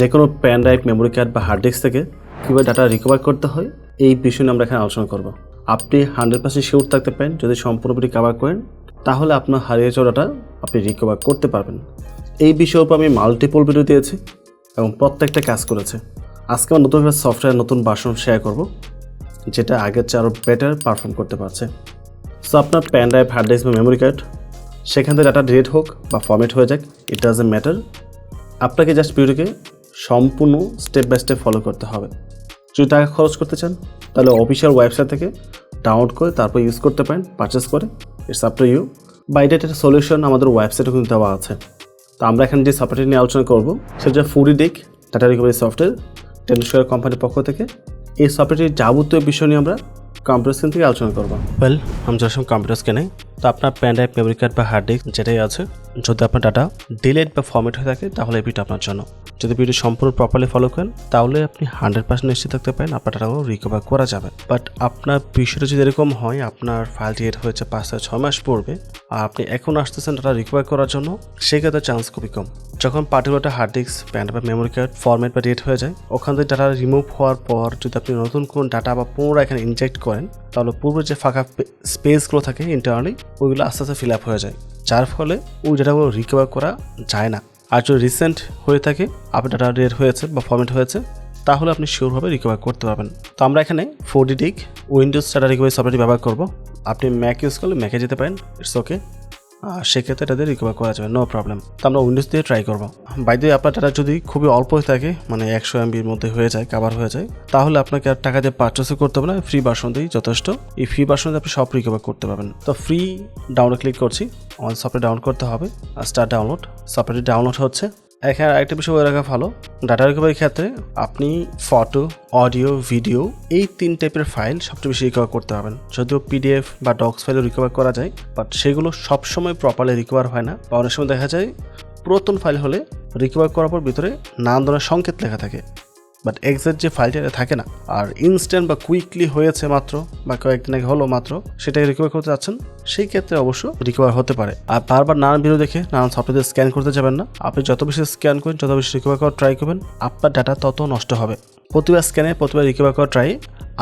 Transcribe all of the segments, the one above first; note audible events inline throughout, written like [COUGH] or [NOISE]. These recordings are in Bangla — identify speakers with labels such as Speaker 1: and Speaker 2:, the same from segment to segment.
Speaker 1: যে কোনো প্যান ড্রাইভ মেমোরি কার্ড বা হার্ড ডিস্ক থেকে কীভাবে ডাটা রিকভার করতে হয়, এই বিষয় নিয়ে আমরা এখানে আলোচনা করব। আপনি হান্ড্রেড পার্সেন্ট শিওর থাকতে পারেন যদি সম্পূর্ণভাবে রিকভার করেন, তাহলে আপনার হারিয়ে যাওয়া ডাটা আপনি রিকভার করতে পারবেন। এই বিষয়ের উপর আমি মাল্টিপল ভিডিও দিয়েছি এবং প্রত্যেকটা কাজ করেছে। আজকে আমরা নতুন সফটওয়্যার নতুন বাসন শেয়ার করব, যেটা আগের চেয়ে আরও বেটার পারফর্ম করতে পারছে। সো আপনার প্যান ড্রাইভ হার্ড ডিস্ক বা মেমোরি কার্ড সেখান থেকে ডাটা ডিলিট হোক বা ফর্মেট হয়ে যাক ইট ডাজেন্ট ম্যাটার আপনাকে জাস্ট ভিডিওকে সম্পূর্ণ স্টেপ বাই স্টেপ ফলো করতে হবে। যদি টাকা খরচ করতে চান, তাহলে অফিসিয়াল ওয়েবসাইট থেকে ডাউনলোড করে তারপর ইউজ করতে পারেন পারচেস করে। ইটস আপ টু ইউ বা এটা একটা সলিউশন আমাদের ওয়েবসাইটে কিন্তু দেওয়া আছে। তো আমরা এখানে যে সফটওয়্যার নিয়ে আলোচনা করব, সেটা ফুডি ডিক টাটা রিকভারি সফটওয়্যার টেনস্কোয়ার কোম্পানির পক্ষ থেকে। এই সফটওয়্যারটির যাবতীয় বিষয় নিয়ে আমরা কম্পিউটার স্ক্রিন থেকে আলোচনা করব। ওয়েল আমি যখন কম্পিউটার স্ক্রিনে তো আপনার প্যান ড্রাইভ মেমোরি কার্ড বা হার্ড ডিস্ক যেটাই আছে যদি আপনার ডাটা ডিলেট বা ফর্মেট হয়ে থাকে, তাহলে এই ভিডিও আপনার জন্য। যদি ভিডিও সম্পূর্ণ প্রপারলি ফলো করেন, তাহলে আপনি হান্ড্রেড পার্সেন্ট নিশ্চিত থাকতে পারেন, আপনার ডাটাও রিকভার করা যাবে। বাট আপনার বিষয়টা যদি এরকম হয়, আপনার ফাইলটি এড হয়েছে পাঁচ থেকে ছয় মাস পূর্বে, আর আপনি এখন আসতেছেন ডাটা রিকভার করার জন্য, সেক্ষেত্রে চান্স খুবই কম। যখন পার্টিকুলারটা হার্ড ডিস্ক প্যান বা মেমোরি কার্ড ফরম্যাট বা ডেট হয়ে যায়, ওখান থেকে ডাটা রিমুভ হওয়ার পর যদি আপনি নতুন কোন ডাটা বা পুনরায় এখানে ইনজেক্ট করেন, তাহলে পূর্বে যে ফাঁকা স্পেসগুলো থাকে ইন্টারনালি ওইগুলো আস্তে আস্তে ফিল আপ হয়ে যায়। যার ফলে ওই ডাটাগুলো রিকভার করা যায় না। আর যদি রিসেন্ট হয়ে থাকে আপনার ডাটা ডেট হয়েছে বা ফর্মেট হয়েছে, তাহলে আপনি শিওরভাবে রিকভার করতে পারবেন। তো আমরা এখানে four D dig Windows data recovery সফটওয়্যারটি ব্যবহার করব। আপনি ম্যাক ইউজ করলে ম্যাকে যেতে পারেন ইটস ওকে সেক্ষেত্রে দিয়ে রিকভার করা যাবে নো প্রবলেম তো আমরা উইন্ডোজ দিয়ে ট্রাই করব। বাই দিয়ে আপনার ডাটা যদি খুবই অল্প থাকে মানে একশো এমবির মধ্যে হয়ে যায় কাভার হয়ে যায়, তাহলে আপনাকে আর টাকা দিয়ে পারচেসও করতে হবে না ফ্রি ভার্সন দিয়েই যথেষ্ট। এই ফ্রি ভার্সন দিয়ে আপনি সব রিকভার করতে পারবেন। তো ফ্রি ডাউনলোড ক্লিক করছি আমাদের সফটওয়্যার ডাউনলোড করতে হবে, আর স্টার ডাউনলোড সফটওয়্যারটি ডাউনলোড হচ্ছে। এখানে আরেকটা বিষয় বলে রাখা ভালো। ডাটা রিকভারির ক্ষেত্রে আপনি ফটো অডিও ভিডিও এই তিন টাইপের ফাইল সবচেয়ে বেশি রিকভার করতে পারবেন। যদিও পিডিএফ বা ডক্স ফাইলও রিকভার করা যায় বাট সেগুলো সবসময় প্রপারলি রিকভার হয় না। বা অনেক সময় দেখা যায় পুরাতন ফাইল হলে রিকভার করার পর ভিতরে নানান ধরনের সংকেত লেখা থাকে। বাট এক্সাক্ট যে ফাইলটা এটা থাকে না, আর ইনস্ট্যান্ট বা কুইকলি হয়েছে মাত্র, বা কয়েকদিন আগে হলো মাত্র, সেটাকে রিকভার করতে চাচ্ছেন সেই ক্ষেত্রে অবশ্য রিকভার হতে পারে। আর বারবার নানান ভিডিও দেখে, নানান সফটওয়্যার স্ক্যান করতে যাবেন না। আপনি যত বেশি স্ক্যান করেন, যত বেশি রিকভার করার ট্রাই করবেন, আপনার ডাটা তত নষ্ট হবে। প্রতিবার স্ক্যানে প্রতিবার রিকভার করার ট্রাই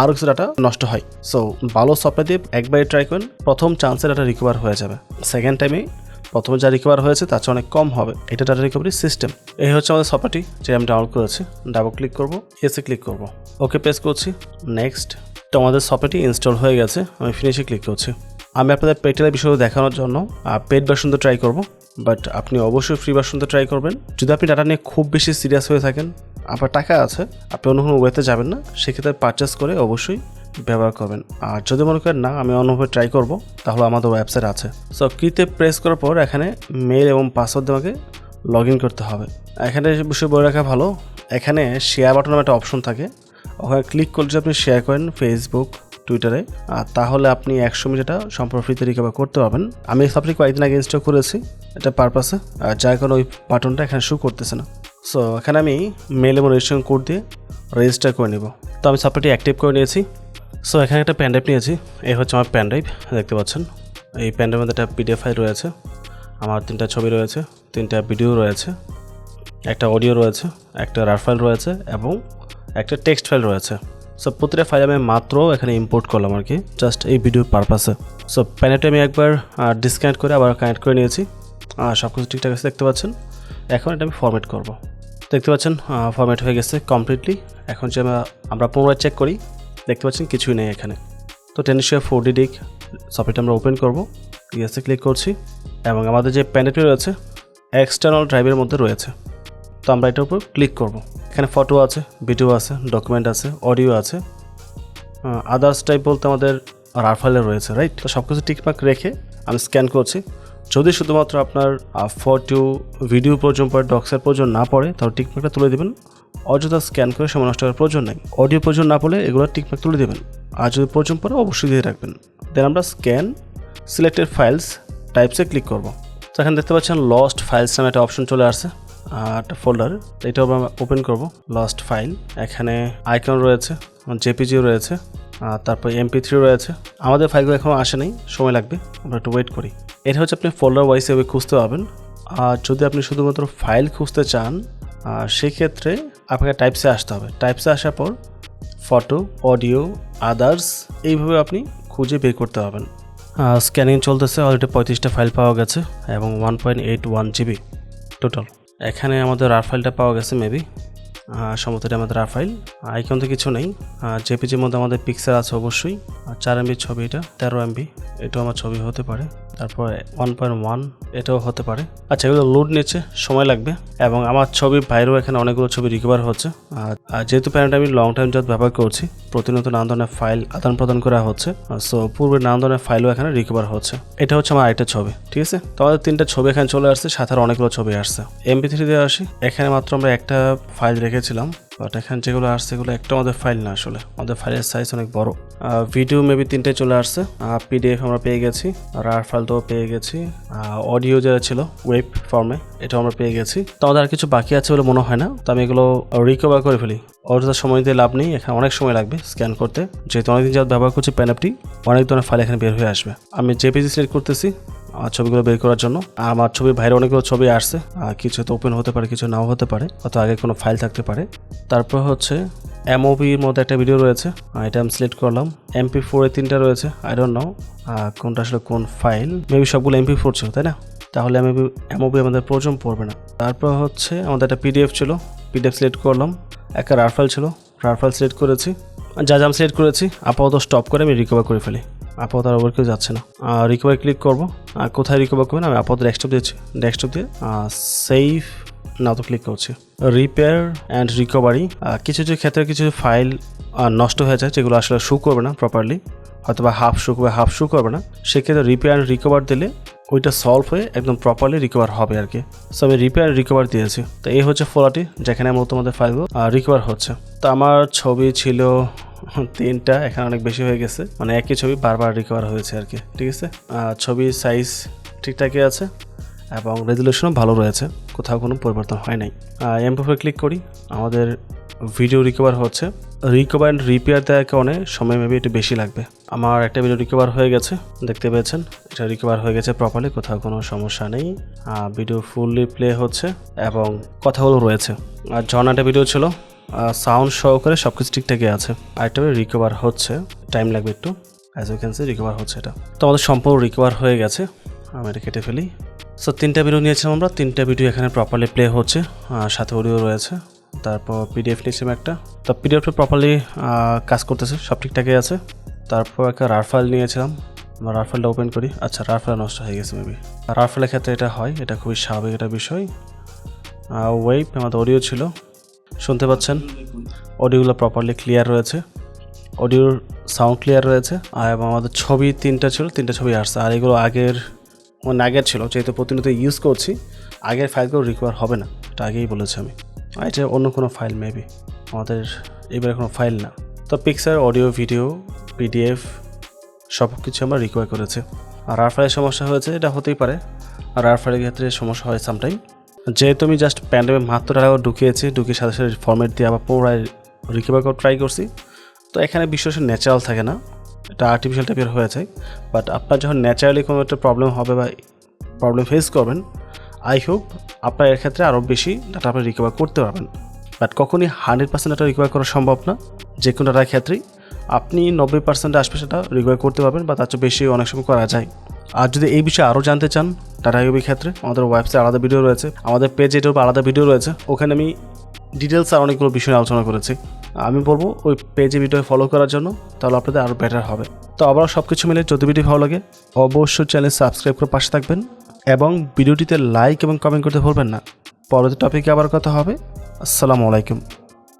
Speaker 1: আরও কিছু ডাটা নষ্ট হয়। সো ভালো সফটওয়্যার দিয়ে একবারে ট্রাই করেন, প্রথম চান্সে ডাটা রিকভার হয়ে যাবে। সেকেন্ড টাইমে প্রথমে যা রিকভার হয়েছে, তার চেয়ে অনেক কম হবে। এটা ডাটা রিকভারি সিস্টেম এই হচ্ছে আমাদের সফটওয়্যারটি যে আমি ডাউনলোড করেছি। ডাবল ক্লিক করব এসে ক্লিক করব। ওকে প্রেস করছি। নেক্সট তো আমাদের সফটওয়্যারটি ইনস্টল হয়ে গেছে। আমি ফিনিশে ক্লিক করছি। আমি আপনাদের পেটের বিষয়ে দেখানোর জন্য পেড ভার্সন তো ট্রাই করব বাট আপনি অবশ্যই ফ্রি ভার্সন তো ট্রাই করবেন। যদি আপনি ডাটা নিয়ে খুব বেশি সিরিয়াস হয়ে থাকেন, আপনার টাকা আছে, আপনি অন্য কোনো ওয়েতে যাবেন না, সেক্ষেত্রে পারচেস করে অবশ্যই ব্যবহার করবেন। আর যদি মনে করেন, না, আমি অন্যভাবে ট্রাই করব, তাহলে আমাদের ওয়েবসাইট আছে। সো কিতে প্রেস করার পর এখানে মেল এবং পাসওয়ার্ড আমাকে লগ ইন করতে হবে। এখানে বিষয় বলে রাখা ভালো। এখানে শেয়ার বাটন একটা অপশন থাকে। ওখানে ক্লিক করলে যদি আপনি শেয়ার করেন ফেসবুক টুইটারে আর তাহলে আপনি একশো মিনিটটা সম্পূর্ণ ফ্রিতে রিকভার করতে পারবেন। আমি সবটি কয়েকদিন আগে ইনস্টল করেছি, এটা পারপাসে আর যার কারণে ওই বাটনটা এখানে শু করতেছে না। সো এখানে আমি মেল এবং রেজিস্ট্রেশন কোড দিয়ে রেজিস্টার করে নেব। তো আমি সফটওয়্যারটি অ্যাক্টিভ করে নিয়েছি। সো এখানে একটা প্যান ড্রাইভ নিয়েছি। এই হচ্ছে আমার প্যান ড্রাইভ দেখতে পাচ্ছেন। এই প্যান ড্রাইভের মধ্যে একটা পিডিএফ ফাইল রয়েছে। আমার তিনটা ছবি রয়েছে, তিনটা ভিডিও রয়েছে, একটা অডিও রয়েছে, একটা রার ফাইল রয়েছে এবং একটা টেক্সট ফাইল রয়েছে। সো প্রতিটা ফাইল আমি মাত্র এখানে ইম্পোর্ট করলাম আর কি জাস্ট এই ভিডিওর পারপাসে সো প্যানেটে আমি একবার ডিসকানেক্ট করে আবার কানেক্ট করে নিয়েছি। আর সব কিছু ঠিকঠাক আছে দেখতে পাচ্ছেন। এখন এটা আমি ফরম্যাট করব। দেখতে পাচ্ছেন ফরম্যাট হয়ে গেছে কমপ্লিটলি এখন যে আমরা আমরা পুনরায় চেক করি। দেখতে পাচ্ছেন, কিছুই নেই এখানে। তো টেনিশিয়া ফোর ডি ডিক সফটওয়্যারটা আমরা ওপেন করব। ইয়েসে ক্লিক করছি এবং আমাদের যে প্যানেটটি রয়েছে এক্সটার্নাল ড্রাইভের মধ্যে রয়েছে। তো আমরা এটার উপর ক্লিক করব। এখানে ফটো আছে ভিডিও আছে ডকুমেন্ট আছে অডিও আছে। আদার্স টাইপ বলতে আমাদের রাফালে রয়েছে রাইট তো সব কিছু টিকমাক রেখে আমি স্ক্যান করছি। যদি শুধুমাত্র আপনার ফটো ভিডিও পর্যন্ত ডক্সের প্রয়োজন না পড়ে, তাহলে টিকমাকটা তুলে দেবেন। অযথা স্ক্যান করে সময় নষ্ট করার প্রয়োজন নেই। অডিও প্রয়োজন না পড়লে এগুলো টিকমাক তুলে দেবেন। আর যদি প্রয়োজন পড়ে অবশ্যই দিয়ে রাখবেন। দেন আমরা স্ক্যান, সিলেক্টেড ফাইলস টাইপসে ক্লিক করব। তো এখানে দেখতে পাচ্ছেন লস্ট ফাইলস নামে একটা অপশন চলে আসছে একটা ফোল্ডার এটা আমরা ওপেন করব। লস্ট ফাইল এখানে আইকন রয়েছে জেপিজিও রয়েছে, আর তারপর এমপি থ্রি রয়েছে। আমাদের ফাইলগুলো এখনও আসে নাই, সময় লাগবে, আমরা একটু ওয়েট করি। এটা হচ্ছে আপনি ফোল্ডার ওয়াইজ এভাবে খুঁজতে পাবেন আর যদি আপনি শুধুমাত্র ফাইল খুঁজতে চান সেক্ষেত্রে আপনাকে টাইপসে আসতে হবে। টাইপসে আসার পর ফটো অডিও আদার্স এইভাবে আপনি খুঁজে বের করতে পারবেন। স্ক্যানিং চলতেছে অলরেডি পঁয়ত্রিশটা ফাইল পাওয়া গেছে এবং one point eight one GB total এখানে আমাদের আর ফাইলটা পাওয়া গেছে মেবি সম্ভবত আমাদের আর ফাইল আইকন তো কিছু নেই। জেপিজির মধ্যে আমাদের পিক্সেল আছে অবশ্যই। আর চার এমবির ছবি এটা, তেরো এমবি এটাও আমার ছবি হতে পারে। তারপর ওয়ান পয়েন্ট ওয়ান এটাও হতে পারে। আচ্ছা এগুলো লোড নিচ্ছে, সময় লাগবে। এবং আমার ছবি বাইরেও এখানে অনেকগুলো ছবি রিকভার হচ্ছে। আর যেহেতু প্যানেলটা আমি লং টাইম যত ব্যবহার করছি, প্রতিনিয়ত নানা ধরনের ফাইল আদান প্রদান করা হচ্ছে। সো পূর্বে নানা ধরনের ফাইলও এখানে রিকভার হচ্ছে। এটা হচ্ছে আমার আরেকটা ছবি, ঠিক আছে? তো আমাদের তিনটা ছবি এখানে চলে আসছে, সাথে আর অনেকগুলো ছবি আসছে। এমপি থ্রি দিয়ে আসি। এখানে মাত্র আমরা একটা ফাইল রেখেছিলাম। বাট এখানে যেগুলো আসছে, এগুলো একটা আমাদের ফাইল না আসলে। আমাদের ফাইলের সাইজ অনেক বড়। ভিডিও মেবি তিনটে চলে আসছে। পিডিএফ আমরা পেয়ে গেছি আর আর ফাইলটাও পেয়ে গেছি। অডিও যেটা ছিল ওয়েব ফর্মে এটাও আমরা পেয়ে গেছি। তো আমাদের আর কিছু বাকি আছে বলে মনে হয় না। তো আমি এগুলো রিকভার করে ফেলি। অযথা সময় দিয়ে লাভ নেই, এখানে অনেক সময় লাগবে স্ক্যান করতে। যেহেতু অনেকদিন যাওয়ার ব্যবহার করছি প্যান অনেক ধরনের ফাইল এখানে বের হয়ে আসবে। আমি জেপিজি সিলেক্ট করতেছি ছবিগুলো বের করার জন্য। আর আমার ছবির বাইরে অনেকগুলো ছবি আসছে। আর কিছু তো ওপেন হতে পারে, কিছু নাও হতে পারে। অত আগে কোনো ফাইল থাকতে পারে। তারপর হচ্ছে এমওবির মধ্যে একটা ভিডিও রয়েছে। এটা আমি সিলেক্ট করলাম। এমপি ফোরে তিনটা রয়েছে। আই ডোন্ট নো কোনটা আসলে কোন ফাইল মেবি সবগুলো এমপি ফোর ছিল, তাই না? তাহলে আমি এমওবি আমাদের প্রয়োজন পড়বে না। তারপর হচ্ছে আমাদের একটা পিডিএফ ছিল। পিডিএফ সিলেক্ট করলাম। একটা রারফাইল ছিল। রারফাইল সিলেক্ট করেছি। যা যা আমি সিলেক্ট করেছি, আপাতত স্টপ করে আমি রিকভার করে ফেলি। আপাতত আর ওভার কেউ যাচ্ছে না। রিকভার ক্লিক করব। আর কোথায় রিকভার করবেন? আমি আপাতত ডেস্কটপ দিয়েছি। ডেস্কটপ দিয়ে সেভ না তো ক্লিক করছি। রিপেয়ার অ্যান্ড রিকভারি কিছু কিছু ক্ষেত্রে কিছু ফাইল নষ্ট হয়ে যায়, যেগুলো আসলে শু করবে না প্রপারলি হয়তো বা হাফ শু করবে হাফ শু করবে না, সেক্ষেত্রে রিপেয়ার অ্যান্ড রিকভার দিলে ওইটা সলভ হয়ে একদম প্রপারলি রিকভার হবে আর কি। সো আমি রিপেয়ার রিকভার দিয়েছি। তো এই হচ্ছে ফোলাটি যেখানে আমার তোমাদের ফাইলগুলো রিকভার হচ্ছে। তো আমার ছবি ছিল [LAUGHS] তিনটা, এখানে অনেক বেশি হয়ে গেছে। মানে একই ছবি বারবার রিকভার হয়েছে আর কি, ঠিক আছে? ছবির সাইজ ঠিকঠাকই আছে এবং রেজলিউশনও ভালো রয়েছে, কোথাও কোনো পরিবর্তন হয় নাই। এমপোফে ক্লিক করি, আমাদের ভিডিও রিকভার হচ্ছে। রিকভার অ্যান্ড রিপেয়ার দেওয়ার কারণে সময় মেবি একটু বেশি লাগবে। আমার একটা ভিডিও রিকভার হয়ে গেছে, দেখতে পেয়েছেন? এটা রিকভার হয়ে গেছে প্রপারলি কোথাও কোনো সমস্যা নেই। ভিডিও ফুললি প্লে হচ্ছে এবং কথাগুলো রয়েছে। আর ঝর্ণাটা ভিডিও ছিল সাউন্ড সহকারে সব কিছু ঠিকঠাকই আছে। আরেকটা রিকভার হচ্ছে। টাইম লাগবে একটু। As you can see recover হচ্ছে এটা। তো আমাদের সম্পূর্ণ রিকভার হয়ে গেছে। আমি এটা কেটে ফেলি। সো তিনটা ভিডিও নিয়েছিলাম আমরা। তিনটা ভিডিও এখানে প্রপারলি প্লে হচ্ছে। সাথে অডিও রয়েছে। তারপর পিডিএফ নিয়েছিলাম একটা। তো পিডিএফটা প্রপারলি কাজ করতেছে। সব ঠিকঠাকই আছে। তারপর একটা রার ফাইল নিয়েছিলাম। আমরা রার ফাইলটা ওপেন করি। আচ্ছা রার ফাইল নষ্ট হয়ে গেছে মেবি রার ফাইলের ক্ষেত্রে এটা হয়। এটা খুবই স্বাভাবিক একটা বিষয়। ওয়েব আমাদের অডিও ছিল। শুনতে পাচ্ছেন? অডিওগুলো প্রপারলি ক্লিয়ার রয়েছে। অডিওর সাউন্ড ক্লিয়ার রয়েছে আর এবং আমাদের ছবি তিনটা ছিল, তিনটা ছবি আসছে। আর এগুলো আগের মানে আগের ছিল, যেহেতু প্রতিনিয়ত ইউজ করছি, আগের ফাইলগুলো রিকোয়ার হবে না। এটা আগেই বলেছি আমি। এটা অন্য কোনো ফাইল মেবি আমাদের এবারে কোনো ফাইল না। তো পিকচার অডিও ভিডিও পিডিএফ সব কিছু আমরা রিকোয়ার করেছি। আর আর ফাইলের সমস্যা হয়েছে, এটা হতেই পারে। আর আর ফাইলের ক্ষেত্রে সমস্যা হয় সামটাইম যেহেতু আমি জাস্ট প্যান্ডেমে মাত্র টাকা ঢুকিয়েছি, ঢুকিয়ে সাথে সাথে ফর্মেট দিয়ে আবার পুনরায় রিকভার করে ট্রাই করছি। তো এখানে বিশ্বাসের ন্যাচারাল থাকে না, এটা আর্টিফিশিয়াল টাইপের হয়ে যায়। বাট আপনার যখন ন্যাচারালি কোনো একটা প্রবলেম হবে বা প্রবলেম ফেস করবেন আই হোপ আপনার এর ক্ষেত্রে আরও বেশি ডাটা আপনি রিকভার করতে পারবেন। বাট কখনই হান্ড্রেড পার্সেন্ট ডাটা রিকভার করা সম্ভব না, যে কোনো ডাটার ক্ষেত্রেই। আপনি নব্বই পার্সেন্ট আসবে সেটা রিকভার করতে পারবেন, বা তার চেয়ে বেশি অনেক সময় করা যায়। আর যদি এই বিষয়ে আরও জানতে চান টাটা ইউবির ক্ষেত্রে, আমাদের ওয়েবসাইটে আলাদা ভিডিও রয়েছে। আমাদের পেজ এটার উপর আলাদা ভিডিও রয়েছে। ওখানে আমি ডিটেলস আর অনেকগুলো বিষয় আলোচনা করেছি। আমি বলব, ওই পেজে ভিডিও ফলো করার জন্য, তাহলে আপনাদের আরও বেটার হবে। তো আবার সব কিছু মিলে যদি ভিডিও ভালো লাগে, অবশ্যই চ্যানেল সাবস্ক্রাইব করে পাশে থাকবেন এবং ভিডিওটিতে লাইক এবং কমেন্ট করতে ভুলবেন না। পরবর্তী টপিকে আবার কথা হবে। আসসালামু আলাইকুম।